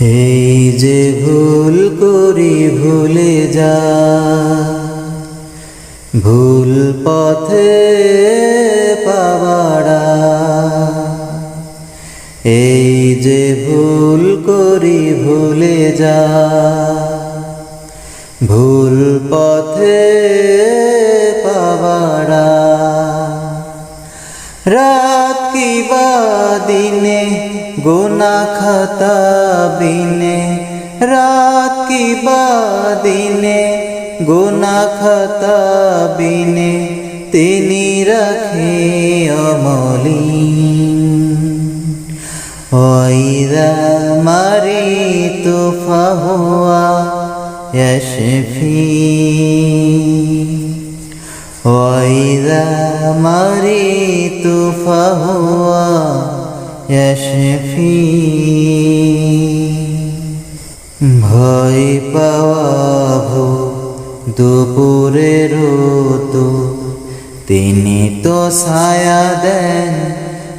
এই যে ভুল করি ভুলে যা, ভুল পথে পাবাড়া এই যে ভুল করি ভুলে যা, ভুল পথে পাবাড়া রাত কি বা দিনে গুনা খাতা বিনে, রাত কি দিনে, গুনা খাতা বিনে, তিনি রাখে অমলি ওইরা মারি তুফা হুয়া ইয়শফি ওইরা মারি তুফা হুয়া যশফি ভয় পাওয়াভো দুপুরে তো তিনি তো সায়া দেন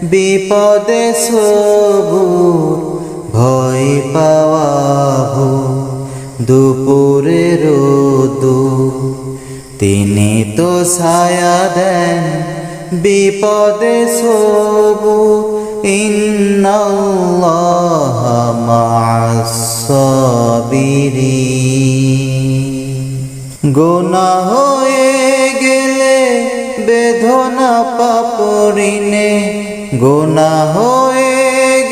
বিপদে সবুর ভয় পাওয়াভো দুপুরে তো তিনি তো সায়া দেন বিপদে সবুর সবু ইন্নাল্লাহ মা'আস-সাবিরিন। গোনা হয়ে গেলে বেদনা পাপরিনে গোনা হয়ে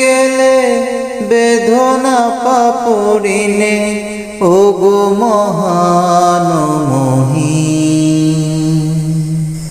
গেলে বেদনা পাপরিনে ও গো মহানমহী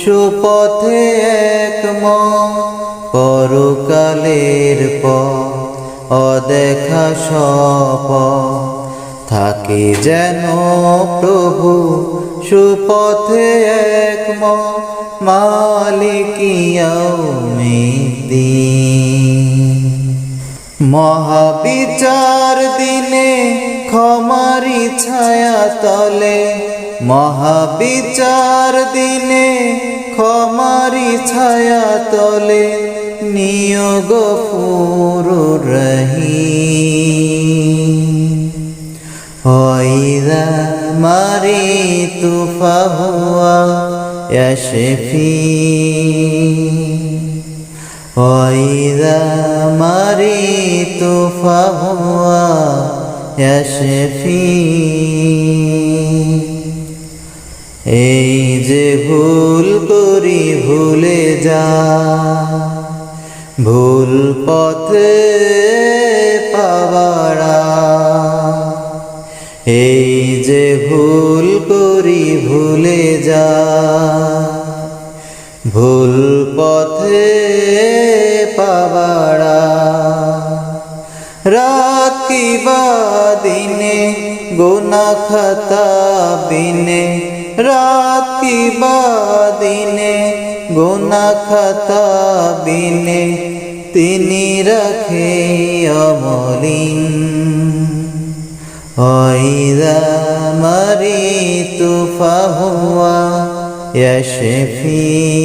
সুপথে একম পরকালের প অদেখা সপ থাকে যেন প্রভু সুপথে একম মালিকিয়াউমিদ্দিন মহাবিচার দিনে ক্ষমারি ছায়া তলে মহাবিচার দিনে ক্ষমারি ছায়া তলে নিয়োগ ফুরু রহি হইদা মারি তুফা হুয়া ইয়শফি হইদা মারি তুফা হুয়া ইয়শফি এই যে ভুল করি ভুলে যা, ভুল পথে পাবাড়া এই যে ভুল করি ভুলে যা, ভুল পথে পাবাড়া রাত কি বা দিনে, গোনা খাতা বিনে রাত কি বা দিনে গোনা খাতা বিনে তিনি রাখে অমলিন وإذا مريت فهو يشفي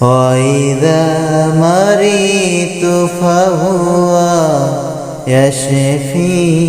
وإذا مريت فهو يشفي